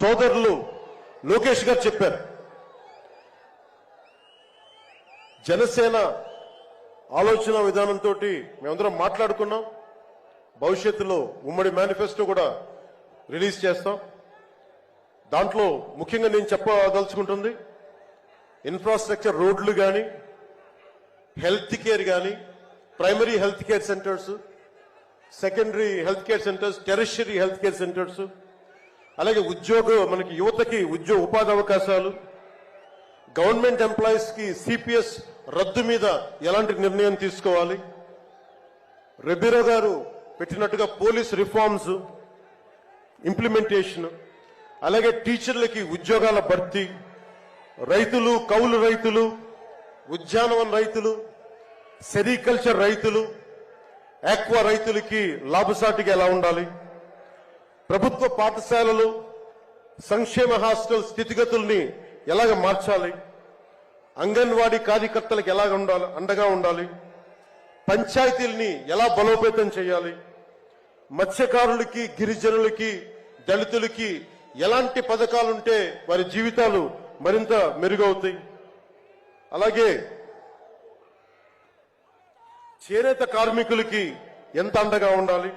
సోదరులు లోకేష్ గారు చెప్పారు. జనసేన ఆలోచన విధానంతో మేమందరం మాట్లాడుకున్నాం. భవిష్యత్తులో ఉమ్మడి మేనిఫెస్టో కూడా రిలీజ్ చేస్తాం. దాంట్లో ముఖ్యంగా నేను చెప్పదలుచుకుంటుంది ఇన్ఫ్రాస్ట్రక్చర్ రోడ్లు కానీ హెల్త్ కేర్ కానీ primary health care centres secondary health care centres tertiary health care centres అలాగే ఉద్యోగ మనకి యువతకి ఉద్యోగ ఉపాధి అవకాశాలు గవర్నమెంట్ ఎంప్లాయీస్కి సిపిఎస్ రద్దు మీద ఎలాంటి నిర్ణయం తీసుకోవాలి? రెబీరో గారు పెట్టినట్టుగా పోలీస్ రిఫార్మ్స్ ఇంప్లిమెంటేషన్ అలాగే టీచర్లకి ఉద్యోగాల భర్తీ రైతులు కౌలు రైతులు ఉద్యానవన రైతులు సెరికల్చర్ రైతులు ఆక్వా రైతులకి లాభసాటిగా ఎలా ఉండాలి? ప్రభుత్వ పాఠశాలలు సంక్షేమ హాస్టల్ స్థితిగతుల్ని ఎలాగ మార్చాలి? అంగన్వాడీ కార్యకర్తలకు ఎలాగ ఉండాలి? అండగా ఉండాలి? పంచాయతీల్ని ఎలా బలోపేతం చేయాలి? మత్స్యకారులకి గిరిజనులకి దళితులకి ఎలాంటి పథకాలుంటే వారి జీవితాలు మరింత మెరుగవుతాయి? అలాగే చేనేత కార్మికులకి ఎంత అండగా ఉండాలి?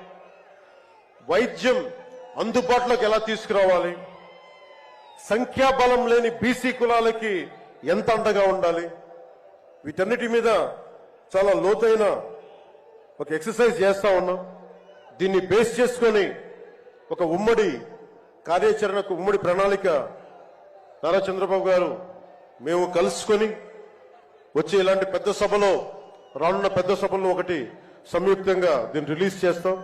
వైద్యం అందుబాటులోకి ఎలా తీసుకురావాలి? సంఖ్యాబలం లేని బీసీ కులాలకి ఎంత అండగా ఉండాలి? వీటన్నిటి మీద చాలా లోతైన ఒక ఎక్సర్సైజ్ చేస్తా ఉన్నాం. దీన్ని బేస్ చేసుకొని ఒక ఉమ్మడి కార్యాచరణకు ఉమ్మడి ప్రణాళిక నారా చంద్రబాబు గారు మేము కలుసుకొని వచ్చే ఇలాంటి పెద్ద సభలో రానున్న పెద్ద సభలో ఒకటి సంయుక్తంగా దీన్ని రిలీజ్ చేస్తాం.